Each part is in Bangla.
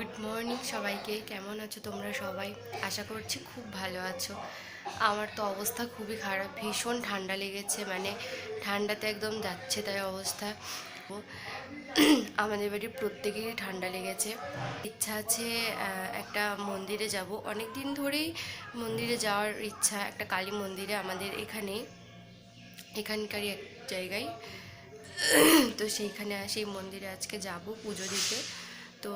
গুড মর্নিং সবাইকে। কেমন আছো তোমরা সবাই? আশা করছি খুব ভালো আছো। আমার তো অবস্থা খুবই খারাপ। ভীষণ ঠান্ডা লেগেছে। মানে ঠান্ডাতে একদম যাচ্ছে তাই অবস্থা। আমাদের বাড়ির প্রত্যেকেরই ঠান্ডা লেগেছে। ইচ্ছা আছে একটা মন্দিরে যাব। অনেক দিন ধরেই মন্দিরে যাওয়ার ইচ্ছা, একটা কালী মন্দিরে আমাদের এখানে, এখানকারই এক জায়গায়। তো সেইখানে, সেই মন্দিরে আজকে যাব পুজো দিতে। তো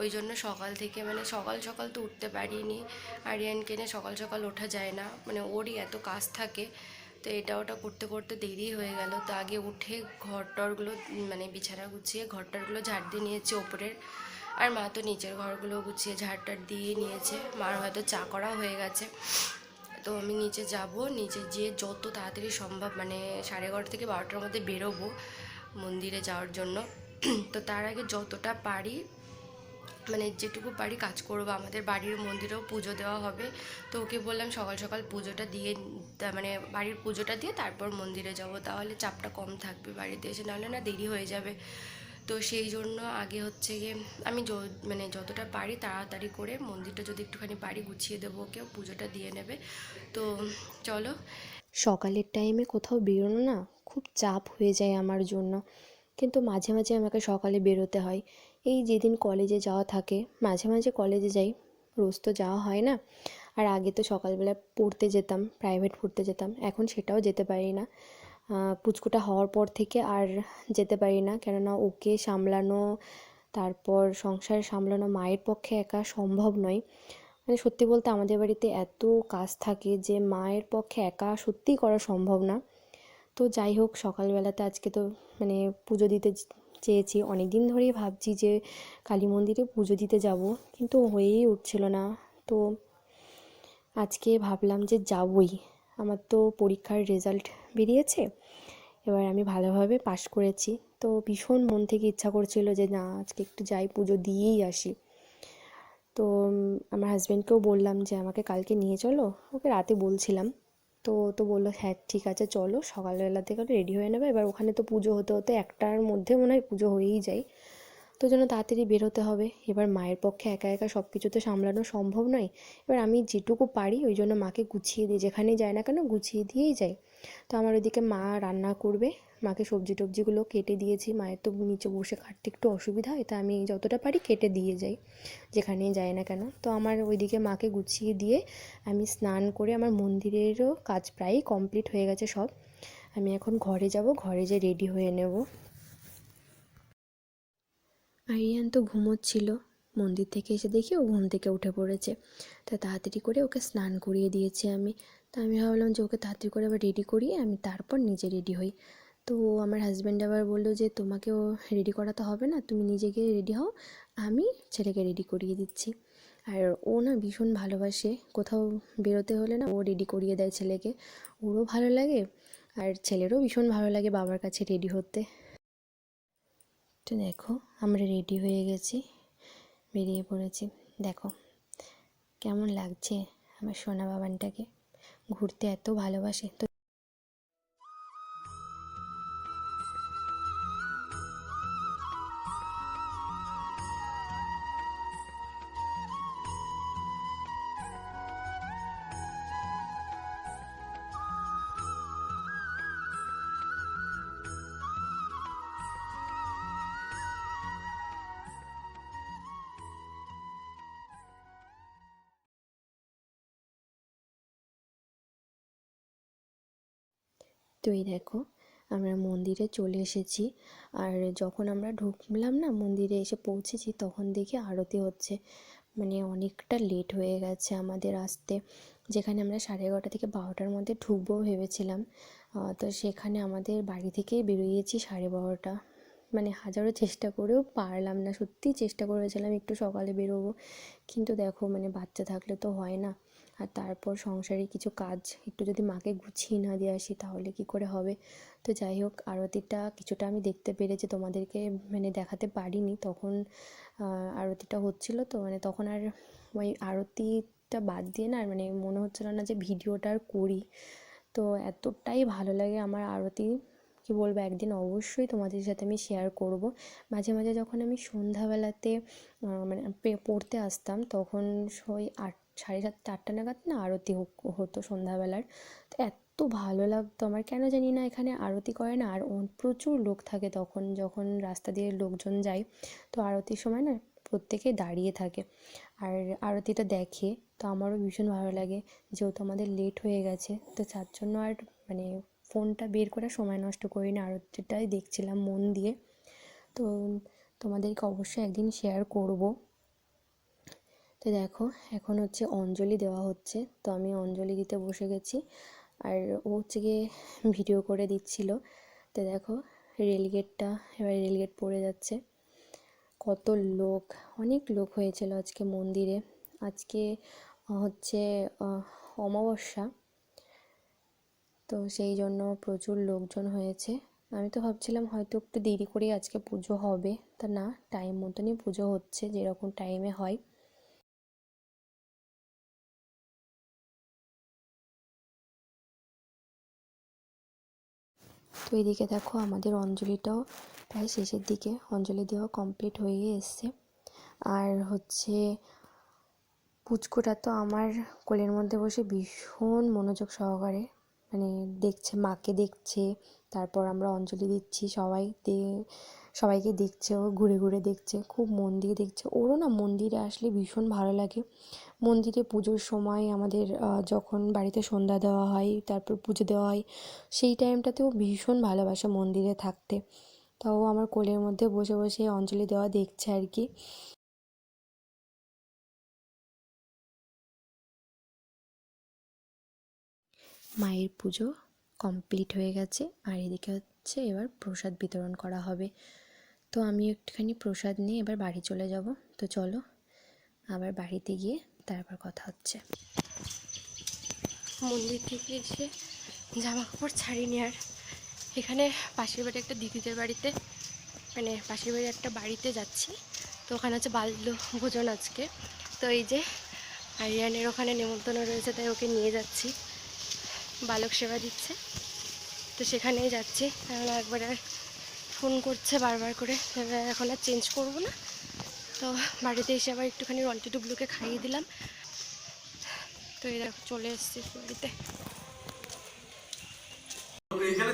ওই জন্য সকাল থেকে মানে সকাল সকাল তো উঠতে পারিনি। আরিয়ানকে নিয়ে সকাল সকাল ওঠা যায় না। মানে ওরই এত কাজ থাকে। তো এটা ওটা করতে করতে দেরি হয়ে গেল। তো আগে উঠে ঘর টরগুলো মানে বিছানা গুছিয়ে ঘর টরগুলো ঝাড় দিয়ে নিয়েছে ওপরের। আর মা তো নিচের ঘরগুলো গুছিয়ে ঝাড় টাড় দিয়ে নিয়েছে। মার হয়তো চা করা হয়ে গেছে। তো আমি নিচে যাব। নিচে যেয়ে যত তাড়াতাড়ি সম্ভব মানে সাড়ে এগারোটা থেকে বারোটার মধ্যে বেরোবো মন্দিরে যাওয়ার জন্য। তো তার আগে যতটা পারি মানে যেটুকু পারি কাজ করব। আমাদের বাড়ির মন্দিরেও পুজো দেওয়া হবে। তো ওকে বললাম সকাল সকাল পুজোটা দিয়ে মানে বাড়ির পুজোটা দিয়ে তারপর মন্দিরে যাব। তাহলে চাপটা কম থাকবে বাড়িতে এসে, নাহলে না দেরি হয়ে যাবে। তো সেই জন্য আগে হচ্ছে গিয়ে আমি মানে যতটা পারি তাড়াতাড়ি করে মন্দিরটা যদি একটুখানি পারি গুছিয়ে দেবো ওকে পুজোটা দিয়ে নেবে। তো চলো। সকালের টাইমে কোথাও বেরোনো না, খুব চাপ হয়ে যায় আমার জন্য। কিন্তু মাঝে মাঝে আমাকে সকালে বেরোতে হয়। এই যেদিন কলেজে যাওয়া থাকে, মাঝে মাঝে কলেজে যাই, রোজ তো যাওয়া হয় না। আর আগে তো সকালবেলা পড়তে যেতাম প্রাইভেট পড়তে যেতাম, এখন সেটাও যেতে পারি না। পুচকুটা হওয়ার পর থেকে আর যেতে পারি না। কেননা ওকে সামলানো, তারপর সংসার সামলানো মায়ের পক্ষে একা সম্ভব নয়। মানে সত্যি বলতে আমাদের বাড়িতে এত কাজ থাকে যে মায়ের পক্ষে একা সত্যিই করা সম্ভব না। তো যাই হোক, সকালবেলাতে আজকে তো মানে পুজো দিতে চেয়েছি। অনেক দিন ধরেই ভাবছি যে কালী মন্দিরে পুজো দিতে যাব, কিন্তু হয়েই উঠছিল না। তো আজকে ভাবলাম যে যাবই। আমার তো পরীক্ষার রেজাল্ট বেরিয়েছে, এবার আমি ভালোভাবে পাশ করেছি। তো ভীষণ মন থেকে ইচ্ছা করছিল যে না, আজকে একটু যাই, পুজো দিয়েই আসি। তো আমার হাজব্যান্ডকেও বললাম যে, আমাকে কালকে নিয়ে চলো। ওকে রাতে বলছিলাম। তো তো বলল হ্যাঁ ঠিক আছে, চলো, সকালবেলা থেকে রেডি হয়ে নেবে। এবার ওখানে তো পুজো হতে হতে একটার মধ্যে মনে হয় পুজো হয়েই যায়। তো যেন তাড়াতাড়ি বেরোতে হবে। এবার মায়ের পক্ষে একা একা সব কিছুতে সামলানো সম্ভব নয়। এবার আমি যেটুকু পারি, ওই জন্য মাকে গুছিয়ে দিই। যেখানেই যাই না কেন, গুছিয়ে দিয়েই যাই তো আমার ওইদিকে মা রান্না করবে। মাকে সবজি টবজিগুলো কেটে দিয়েছি, মায়ের তো নিচে বসে কাটতে একটু অসুবিধা হয়, তা আমি যতটা পারি কেটে দিয়ে যাই যেখানেই যাই না কেন। তো আমার ওইদিকে মাকে গুছিয়ে দিয়ে আমি স্নান করে আমার মন্দিরেরও কাজ প্রায় কমপ্লিট হয়ে গেছে সব। আমি এখন ঘরে যাব, ঘরে যে রেডি হয়ে নেব। আরিয়ান তো ঘুমোচ্ছিল, মন্দির থেকে এসে দেখি ও ঘুম থেকে উঠে পড়েছে। তা তাড়াতাড়ি করে ওকে স্নান করিয়ে দিয়েছি আমি। তা আমি ভাবলাম যে ওকে তাড়াতাড়ি করে আবার রেডি করিয়ে আমি তারপর নিজে রেডি হই। তো আমার হাজব্যান্ড আবার বলল যে, তোমাকেও রেডি করাতে হবে না, তুমি নিজে গিয়ে রেডি হও, আমি ছেলেকে রেডি করিয়ে দিচ্ছি। আর ও না ভীষণ ভালোবাসে, কোথাও বেরোতে হলে না ও রেডি করিয়ে দেয় ছেলেকে। ওরও ভালো লাগে, আর ছেলেরও ভীষণ ভালো লাগে বাবার কাছে রেডি হতে। তো দেখো, আমরা রেডি হয়ে গেছি, বেরিয়ে পড়েছি। দেখো, কেমন লাগছে আমার সোনা বাবানটাকে? ঘুরতে এত ভালোবাসে। তো তো এই দেখো, আমরা মন্দিরে চলে এসেছি। আর যখন আমরা ঢুকলাম না, মন্দিরে এসে পৌঁছেছি, তখন দেখি আরতি হচ্ছে। মানে অনেকটা লেট হয়ে গেছে আমাদের আসতে। যেখানে আমরা সাড়ে এগারোটা থেকে বারোটার মধ্যে ঢুকবো ভেবেছিলাম। তো সেখানে আমাদের বাড়ি থেকেই বেরিয়েছি সাড়ে বারোটা। মানে হাজারো চেষ্টা করেও পারলাম না, সত্যিই চেষ্টা করেছিলাম একটু সকালে বেরোবো। কিন্তু দেখো মানে বাচ্চা থাকলে তো হয় না। আর তারপর সংসারে কিছু কাজ একটু যদি মাকে গুছিয়ে না দিয়ে আসি তাহলে কি করে হবে? তো যাই হোক, আরতিটা কিছুটা আমি দেখতে পেরেছি তোমাদেরকে মানে দেখাতে পারিনি। তখন আরতিটা হচ্ছিল তো মানে তখন আর ওই আরতিটা বাদ দিয়ে না মানে মনে হচ্ছিল না যে ভিডিওটা আর করি। তো এতটাই ভালো লাগে আমার আরতি, কি বলব, একদিন অবশ্যই তোমাদের সাথে আমি শেয়ার করব। মাঝে মাঝে যখন আমি সন্ধ্যাবেলাতে মানে পড়তে আসতাম তখন ওই আট সাড়ে সাতটা, আটটা নাগাদ না আরতি হতো সন্ধ্যাবেলার। তো এত ভালো লাগতো আমার। কেন জানি না এখানে আরতি করে না, আর প্রচুর লোক থাকে তখন যখন রাস্তা দিয়ে লোকজন যায়। তো আরতির সময় না প্রত্যেকে দাঁড়িয়ে থাকে। আর আরতিটা দেখে তো আমারও ভীষণ ভালো লাগে। যেহেতু আমাদের লেট হয়ে গেছে, তো তার জন্য আর মানে ফোনটা বের করে সময় নষ্ট করি না। আরতিটাই দেখছিলাম মন দিয়ে। তো তোমাদেরকে অবশ্যই একদিন শেয়ার করব। তো দেখো, এখন হচ্ছে অঞ্জলি দেওয়া হচ্ছে, তো আমি অঞ্জলি দিতে বসে গেছি। আর ও হচ্ছে গিয়ে ভিডিও করে দিচ্ছিল। তো দেখো রেলগেটটা এবার রেলগেট পড়ে যাচ্ছে। কত লোক, অনেক লোক হয়েছিল আজকে মন্দিরে। আজকে হচ্ছে অমাবস্যা। তো সেই জন্য প্রচুর লোকজন হয়েছে। আমি তো ভাবছিলাম হয়তো একটু দেরি করেই আজকে পুজো হবে, তা না টাইম মতনই পুজো হচ্ছে, যেরকম টাইমে হয়। তো এদিকে দেখো আমাদের অঞ্জলিটাও প্রায় শেষের দিকে, অঞ্জলি দেওয়া কমপ্লিট হয়ে এসছে। আর হচ্ছে পুচকুটা তো আমার কোলের মধ্যে বসে ভীষণ মনোযোগ সহকারে মানে দেখছে, মাকে দেখছে, তারপর আমরা অঞ্জলি দিচ্ছি, সবাই সবাইকে দেখছে, ও ঘুরে ঘুরে দেখছে, খুব মন দিয়ে দেখছে। ওরও না মন্দিরে আসলে ভীষণ ভালো লাগে। মন্দিরে পুজোর সময় আমাদের যখন বাড়িতে সন্ধ্যা দেওয়া হয়, তারপর পুজো দেওয়া হয়, সেই টাইমটাতেও ভীষণ ভালোবাসে মন্দিরে থাকতে। তাও আমার কোলের মধ্যে বসে বসে অঞ্জলি দেওয়া দেখছে আর কি। মায়ের পুজো কমপ্লিট হয়ে গেছে, আর এদিকে হচ্ছে এবার প্রসাদ বিতরণ করা হবে। তো আমি একটুখানি প্রসাদ নিয়ে এবার বাড়ি চলে যাব। তো চলো, আবার বাড়িতে গিয়ে তারপর কথা হচ্ছে। মন্দির থেকে এসে জামা কাপড় ছাড়িনি আর। এখানে পাশের বাড়ি একটা দিদিদের বাড়িতে মানে পাশের বাড়ির একটা বাড়িতে যাচ্ছি। তো ওখানে হচ্ছে বাল্য ভোজন আজকে। তো এই যে আরিয়ানের ওখানে নেমন্তন্ন রয়েছে, তাই ওকে নিয়ে যাচ্ছি। বালক সেবা দিচ্ছে। তো সেখানেই যাচ্ছি। এখন একবার আর ফোন করছে বারবার করে। এখন আর চেঞ্জ করব না। তো বাড়িতে এসে আবার একটুখানি রন্টি ডুবলুকে খাইয়ে দিলাম তো এই দেখো চলে এসেছি বাড়িতে এখানে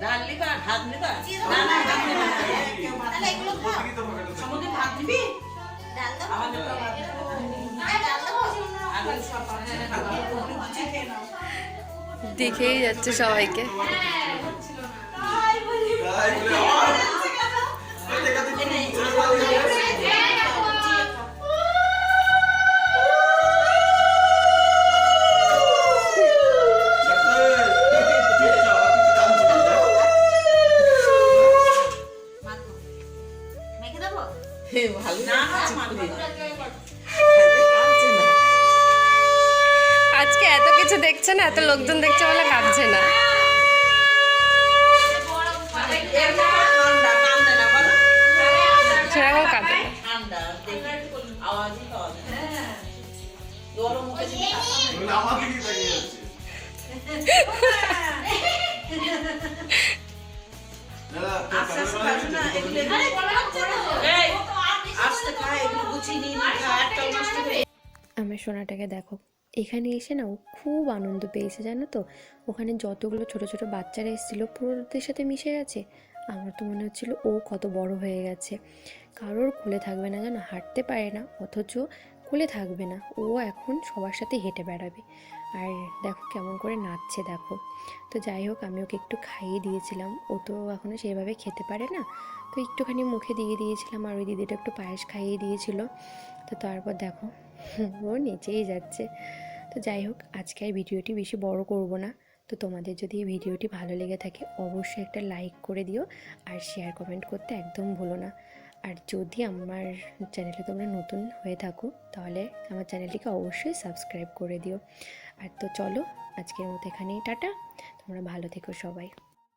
ডাল নিবা ভাত নিবা? না না ভাত নিবা। প্রত্যেকেই তো ভাগাটা থাকে। সমুদ্রে ভাত নিবি? আমাদের তো ভাত আগে সব আছে খাবার লুচি খেয়ে নাও। দেখেই যাচ্ছে সবাইকে। তাই বলে। আমার সোনাটাকে দেখো। এখানে এসে না ও খুব আনন্দ পেয়েছে, জানো তো? ওখানে যতগুলো ছোট ছোট বাচ্চারা এসেছিল, পুরোদের সাথে মিশে গেছে। আমার তো মনে হচ্ছিল ও কত বড় হয়ে গেছে। কারোর কোলে থাকবে না যেন হাঁটতে পারে না, অথচ কোলে থাকবে না। ও এখন সবার সাথে হেঁটে বেড়াবে। আর দেখো কেমন করে নাচছে, দেখো। তো যাই হোক, আমি ওকে একটু খাইয়ে দিয়েছিলাম। ও তো এখনও সেভাবে খেতে পারে না। তো একটুখানি মুখে দিয়ে দিয়েছিলাম আর ওই দিদিটা একটু পায়েস খাইয়ে দিয়েছিল। তো তারপর দেখো, ও নেচেই যাচ্ছে। তো যাই হোক, আজকে আর ভিডিওটি বেশি বড় করব না। তো তোমাদের যদি এই ভিডিওটি ভালো লেগে থাকে, অবশ্যই একটা লাইক করে দিও। আর শেয়ার কমেন্ট করতে একদম ভুলো না। আর যদি আমার চ্যানেলে তোমরা নতুন হয়ে থাকো, তাহলে আমার চ্যানেলটিকে অবশ্যই সাবস্ক্রাইব করে দিও। আর তো চলো, আজকের মতো এখানেই, টাটা। তোমরা ভালো থেকো সবাই।